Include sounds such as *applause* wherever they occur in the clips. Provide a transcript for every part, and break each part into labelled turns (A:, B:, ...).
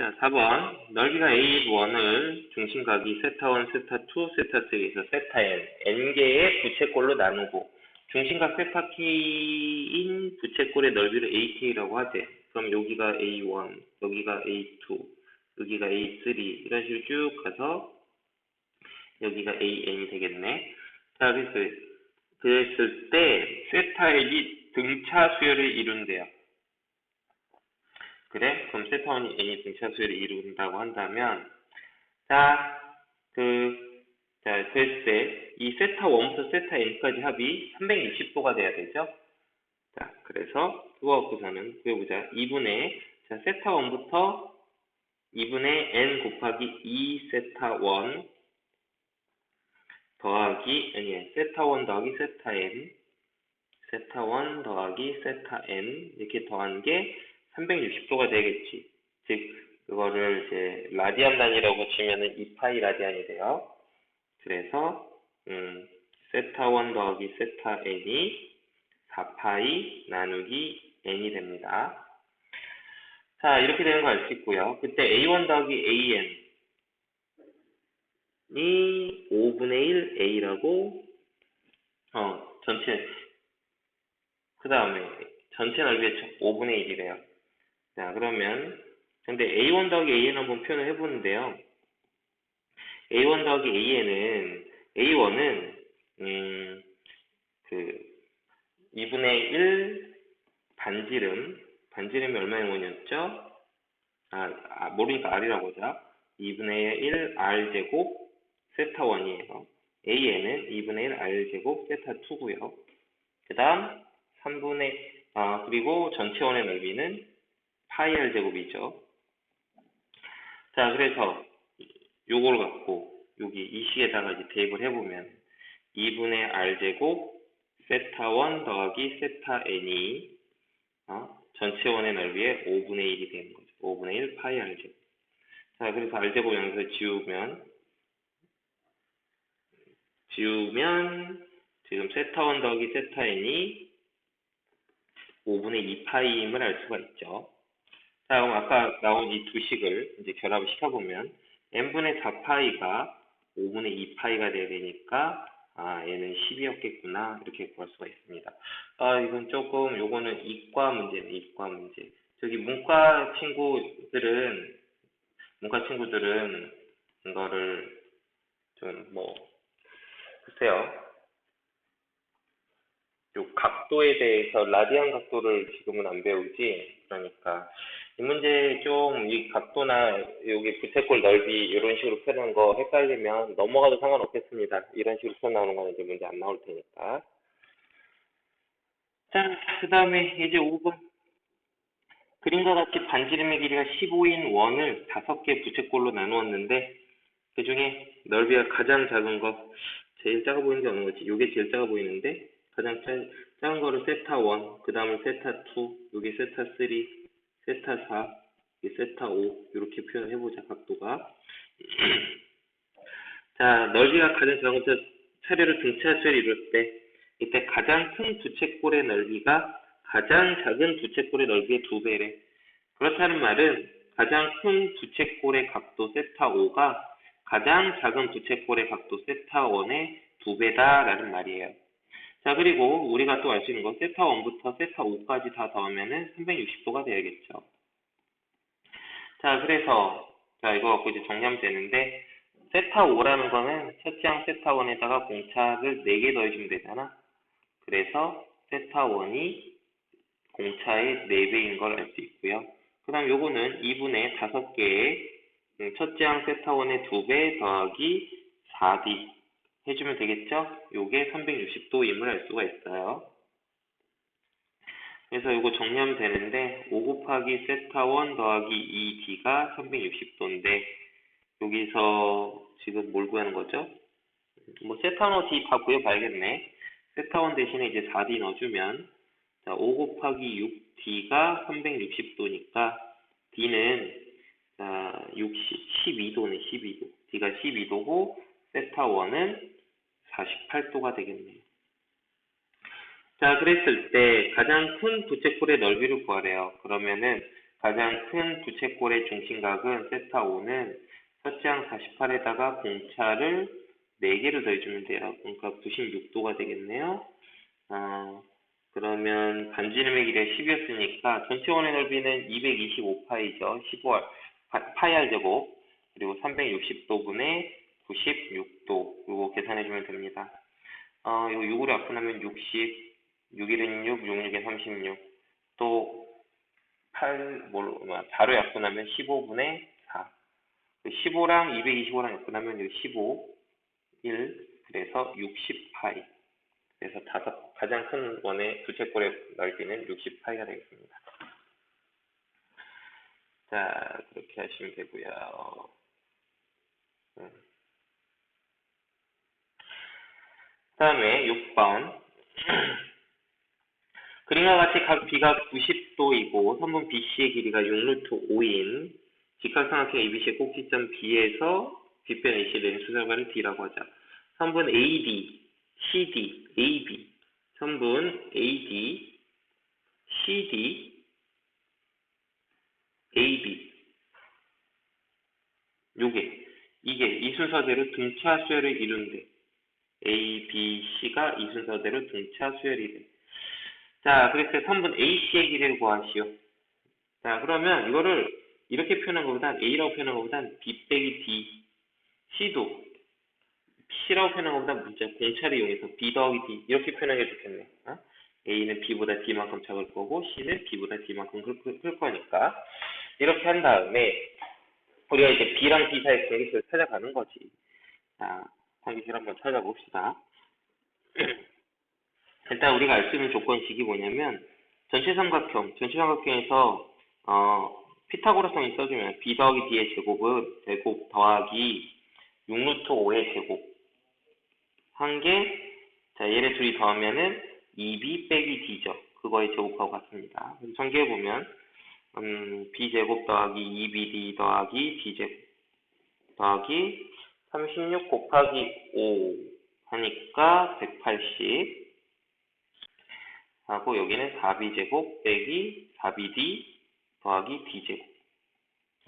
A: 자, 4번. 넓이가 A1을 중심각이 세타1, 세타2, 세타3에서 세타n, n개의 부채꼴로 나누고 중심각 세타k인 부채꼴의 넓이를 ak라고 하재. 그럼 여기가 A1, 여기가 A2, 여기가 A3 이런 식으로 쭉 가서 여기가 AN이 되겠네. 자, 그래서 그랬을 때 세타n이 등차 수열을 이룬대요. 그래? 그럼 세타원이 n이 등차 수열을 이룬다고 한다면 자, 그, 자, 됐을 때이 세타 1부터 세타 n까지 합이 360도가 돼야 되죠? 자, 그래서 그거 갖고서는 그려보자. 2분의 자, 세타 1부터 2분의 n 곱하기 2 세타 1 더하기 아니 세타 1 더하기 세타 n 세타 1 더하기 세타 n 이렇게 더한 게 360도가 되겠지. 즉 그거를 이제 라디안 단위라고 치면은 2파이 라디안이 돼요. 그래서 음, 세타 1 더하기 세타 n이 4파이 나누기 n이 됩니다. 자, 이렇게 되는 거 알 수 있고요. 그때 a1 더하기 an이 5분의 1 a라고 어, 전체 그 다음에 전체 넓이의 5분의 1이래요. 자, 그러면 근데 a1 더하기 an 한번 표현을 해보는데요. a1 더하기 an은 a1은 음, 그 2분의 1 반지름 반지름이 얼마의 원이었죠? 아, 아 모르니까 r이라고 하자. 2분의 1 r 제곱 세타 1이에요. an은 2분의 1 r 제곱 세타 2고요. 그 다음 3분의 아 그리고 전체 원의 넓이는 파이 r 제곱이죠. 자, 그래서 요걸 갖고 여기 이 식에다가 이제 대입을 해보면 2분의 r 제곱 세타 1 더하기 세타 n이 어? 전체 원의 넓이의 5분의 1이 되는 거죠. 5분의 1 파이 r 제곱. 자, 그래서 r 제곱 여기서 지우면 지우면 지금 세타 1 더하기 세타 n이 5분의 2파이임을 알 수가 있죠. 자, 그럼 아까 나온 이 두 식을 이제 결합을 시켜보면 n분의 4파이가 5분의 2파이가 돼야 되니까 아, 얘는 10이었겠구나 이렇게 구할 수가 있습니다. 아, 이건 조금 요거는 이과 문제네, 이과 문제. 저기 문과 친구들은 문과 친구들은 이거를 좀 뭐 글쎄요. 요 각도에 대해서 라디안 각도를 지금은 안 배우지. 그러니까 이 문제 좀 이 각도나 여기 부채꼴 넓이 이런 식으로 표현한 거 헷갈리면 넘어가도 상관없겠습니다. 이런 식으로 표현 나오는 거는 이제 문제 안 나올 테니까. 자, 그 다음에 이제 5번. 그림과 같이 반지름의 길이가 15인 원을 5개 부채꼴로 나누었는데 그 중에 넓이가 가장 작은 거 제일 작아 보이는 게 어느 거지? 이게 제일 작아 보이는데 가장 짜, 작은 거를 세타 1, 그 다음은 세타 2, 여기 세타 3, 세타 4, 세타 5 이렇게 표현해 보자 각도가 *clears throat* 자 넓이가 가장 작은 차, 차례로 등차수를 이룰 때 이때 가장 큰 부채꼴의 넓이가 가장 작은 부채꼴의 넓이의 두 배래 그렇다는 말은 가장 큰 부채꼴의 각도 세타 5가 가장 작은 부채꼴의 각도 세타 1의 두 배다라는 말이에요. 자, 그리고 우리가 또 알 수 있는 건 세타 1부터 세타 5까지 다 더하면은 360도가 되야겠죠. 자, 그래서 자, 이거 갖고 이제 정리하면 되는데 세타 5라는 거는 첫째 항 세타 1에다가 공차를 4개 더해주면 되잖아. 그래서 세타 1이 공차의 4배인 걸 알 수 있고요. 그 다음 요거는 2분의 5개의 첫째 항 세타 1의 2배 더하기 4D 해주면 되겠죠? 요게 360도임을 알 수가 있어요. 그래서 이거 정리하면 되는데 5 곱하기 세타 1 더하기 2d가 360도인데 여기서 지금 뭘 구하는 거죠? 뭐 세타 1, d 다 구해봐야겠네. 세타 1 대신에 이제 4d 넣어주면 자, 5 곱하기 6d가 360도니까 d는 자, 60, 12도네 12도. d가 12도고 세타 1은 48도가 되겠네요. 자, 그랬을 때 가장 큰 부채꼴의 넓이를 구하래요. 그러면은 가장 큰 부채꼴의 중심각은 세타 5는 첫째 항 48에다가 공차를 4개를 더해주면 돼요. 그러니까 96도가 되겠네요. 어, 그러면 반지름의 길이가 10이었으니까 전체 원의 넓이는 225파이죠. 15R, 파이 R 제곱 그리고 360도분의 96도 이거 계산해 주면 됩니다. 어, 이거 6으로 약분하면 60, 6일은 6, 6, 6에 36, 또 8, 뭘로, 뭐야, 바로 약분하면 15분의 4. 15랑 225랑 약분하면 여기 15, 1, 그래서 60파이. 그래서 다섯, 가장 큰 원의 두채꼴의 넓이는 60파이가 되겠습니다. 자, 그렇게 하시면 되고요. 음. 다음에 6번. *clears throat* 그림과 같이 각 B가 90도이고 선분 BC의 길이가 6루트 5인 직각삼각형 ABC의 꼭지점 B에서 빗변 AC 내는 수설과를 D라고 하자. 선분 AD, CD, AB, 선분 AD, CD, AB 요게 이게 이 순서대로 등차 수열을 이룬대. A, B, C가 이 순서대로 등차 수열이 돼. 자, 그래서 선분 AC의 길이를 구하시오. 자, 그러면 이거를 이렇게 표현한 것보단 A라고 표현한 것보단 B 빼기 D, C도 C라고 표현한 것보다 문자 공차를 이용해서 B 더하기 D 이렇게 표현하는 게 좋겠네. 어? A는 B보다 D만큼 작을 거고 C는 B보다 D만큼 클, 클, 클 거니까 이렇게 한 다음에 우리가 이제 B랑 D 사이의 관계식을 찾아가는 거지. 자, 관계식을 한번 찾아봅시다. *clears throat* 일단 우리가 알 수 있는 조건식이 뭐냐면 전체 삼각형, 전체 삼각형에서 어, 피타고라성이 써주면 b 더하기 d의 제곱은 제곱 더하기 6루트 5의 제곱 한 개, 자 얘를 둘이 더하면은 2b 빼기 d죠. 그거의 제곱하고 같습니다. 그래서 전개해 보면 음, b제곱 더하기 2bd 더하기 d제곱 더하기 36 곱하기 5 하니까 180 하고 여기는 4b제곱 빼기 4bd 더하기 d제곱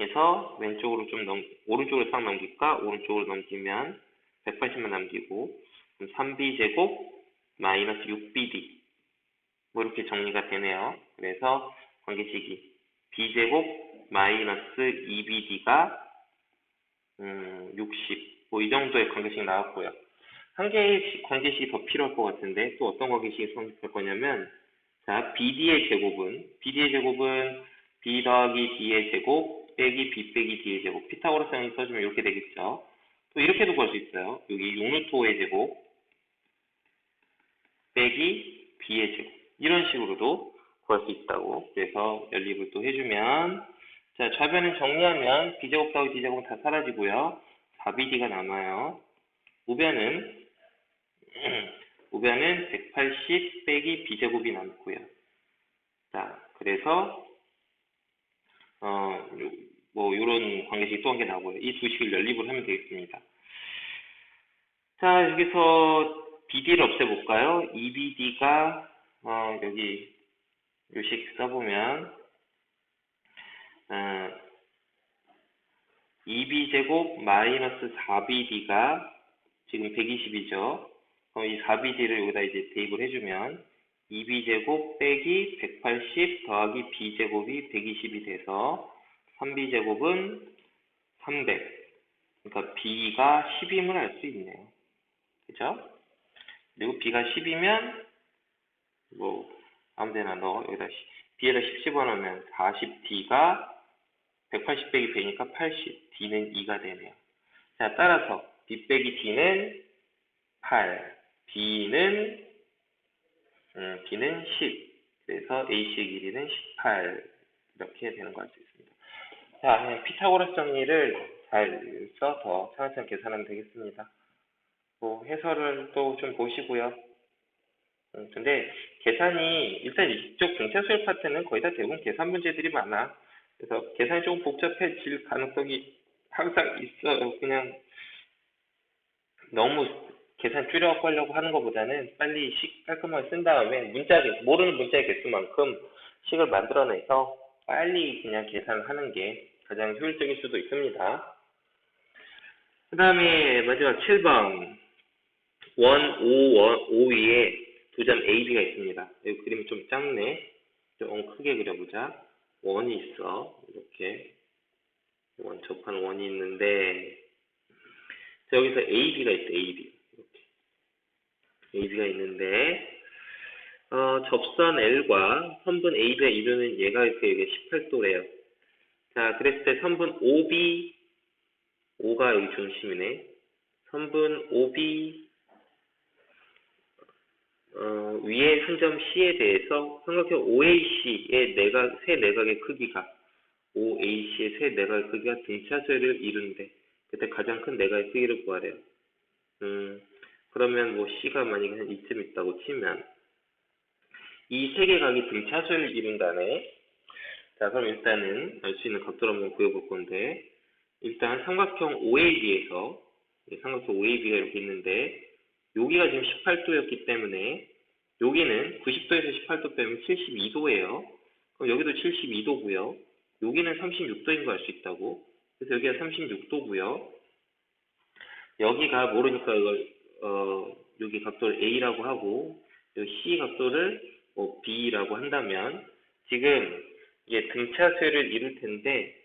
A: 해서 왼쪽으로 좀 넘, 오른쪽으로 싹 넘길까? 오른쪽으로 넘기면 180만 남기고 그럼 3b제곱 마이너스 6bd 뭐 이렇게 정리가 되네요. 그래서 관계식이 b제곱 마이너스 2bd가 음, 60. 뭐 이 정도의 관계식 나왔고요. 한 개의 관계식이 더 필요할 것 같은데 또 어떤 관계식이 성립할 거냐면 자 BD의 제곱은 BD의 제곱은 B 더하기 D의 제곱 빼기 B 빼기 D의 제곱 피타고라스형이 써주면 이렇게 되겠죠. 또 이렇게도 구할 수 있어요. 여기 6루트5의 제곱 빼기 B의 제곱 이런 식으로도 구할 수 있다고 그래서 연립을 또 해주면 자 좌변을 정리하면 B제곱 더하기 D제곱은 다 사라지고요. 4BD가 남아요. 우변은 *clears throat* 우변은 180 빼기 b제곱이 남고요. 자, 그래서 어, 뭐 이런 관계식이 또한 개 나오고요. 이 두 식을 연립을 하면 되겠습니다. 자, 여기서 BD를 없애볼까요? 2BD가 어, 여기 요식 써보면 어, 2b제곱 마이너스 4bd가 지금 120이죠. 그럼 이 4bd를 여기다 이제 대입을 해주면 2b제곱 빼기 180 더하기 b제곱이 120이 돼서 3b제곱은 300. 그러니까 b가 10임을 알 수 있네요. 그죠? 그리고 b가 10이면 뭐 아무데나 넣어 여기다 b에다 10 집어넣으면 40d가 180 빼기 100이니까 80, d는 2가 되네요. 자, 따라서 b 빼기 d는 8, b는 음, b는 10. 그래서 AC의 길이는 18 이렇게 되는 거알수 있습니다. 자, 피타고라스 정리를 잘 써서 차근차근 계산하면 되겠습니다. 뭐 해설을 또 좀 보시고요. 음, 근데 계산이 일단 이쪽 등차수열 파트는 거의 다 대부분 계산 문제들이 많아. 그래서 계산이 조금 복잡해질 가능성이 항상 있어요. 그냥 너무 계산 줄여갖고 하려고 하는 것보다는 빨리 식 깔끔하게 쓴 다음에 문자 모르는 문자의 개수만큼 식을 만들어내서 빨리 그냥 계산하는 게 가장 효율적일 수도 있습니다. 그 다음에 마지막 7번 원, 오, 원, 오 위에 두 점 A, B가 있습니다. 이 그림이 좀 작네. 좀 크게 그려보자. 원이 있어. 이렇게. 원, 접한 원이 있는데, 자, 여기서 A, B가 있어. A, B. 이렇게. A, B가 있는데, 어, 접선 L과 선분 AB가 이루는 얘가 이렇게 여기 18도래요. 자, 그랬을 때 선분 OB, O가 여기 중심이네. 선분 OB, 어, 위에 한점 C에 대해서 삼각형 OAC의 내각, 세 내각의 크기가 OAC의 세 내각의 크기가 등차수를 이룬대. 그때 가장 큰 내각의 크기를 구하래요. 음, 그러면 뭐 C가 만약에 한 이쯤 있다고 치면 이 세 개 각이 등차수를 이룬다네. 자, 그럼 일단은 알 수 있는 각도를 한번 구해볼 건데 일단 삼각형 OAB에서 삼각형 OAB가 이렇게 있는데 여기가 지금 18도였기 때문에 여기는 90도에서 18도 빼면 72도예요. 그럼 여기도 72도고요. 여기는 36도인 거 알 수 있다고. 그래서 여기가 36도고요. 여기가 모르니까 이걸 어, 여기 각도를 A라고 하고 여기 C 각도를 뭐 B라고 한다면 지금 이게 등차수를 이룰 텐데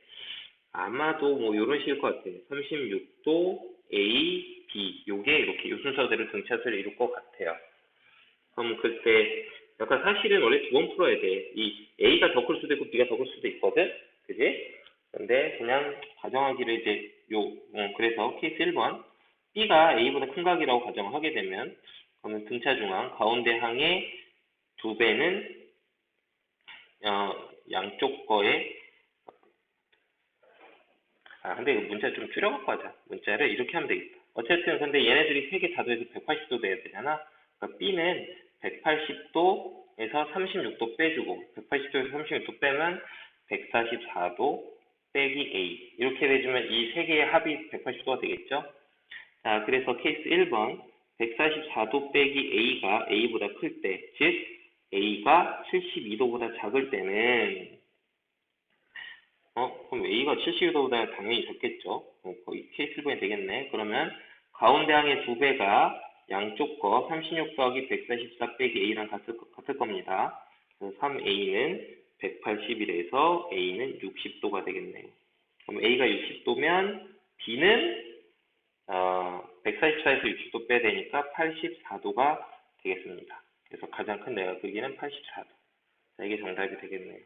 A: 아마도 뭐 이런 식일 것 같아요. 36도 A, B 요게 이렇게 요 순서대로 등차수를 이룰 것 같아요. 그럼 그때 약간 사실은 원래 두 번 풀어야 돼. 이 A가 더 클 수도 있고 B가 더 클 수도 있거든. 그지? 근데 그냥 가정하기로 이제 요 어, 그래서 케이스 1번 B가 A보다 큰 각이라고 가정을 하게 되면 그러면 등차 중앙 가운데 항의 두 배는 어, 양쪽 거에 아 근데 이거 문자 좀 줄여갖고 하자 문자를 이렇게 하면 되겠다 어쨌든 근데 얘네들이 세 개다 더해서 180도 돼야 되잖아 그러니까 B는 180도에서 36도 빼주고 180도에서 36도 빼면 144도 빼기 A 이렇게 해주면 이 세 개의 합이 180도가 되겠죠 자 그래서 케이스 1번 144도 빼기 A가 A보다 클 때, 즉 A가 72도보다 작을 때는 어 그럼 A가 72도보다 당연히 작겠죠. 어, 거의 케이스 1번이 되겠네. 그러면 가운데 항의 두 배가 양쪽 거 36 더하기 144 빼기 A랑 같을, 같을 겁니다. 그래서 3A는 180이라서 A는 60도가 되겠네요. 그럼 A가 60도면 B는 어, 144에서 60도 빼야 되니까 84도가 되겠습니다. 그래서 가장 큰 내각 크기는 84도. 자, 이게 정답이 되겠네요.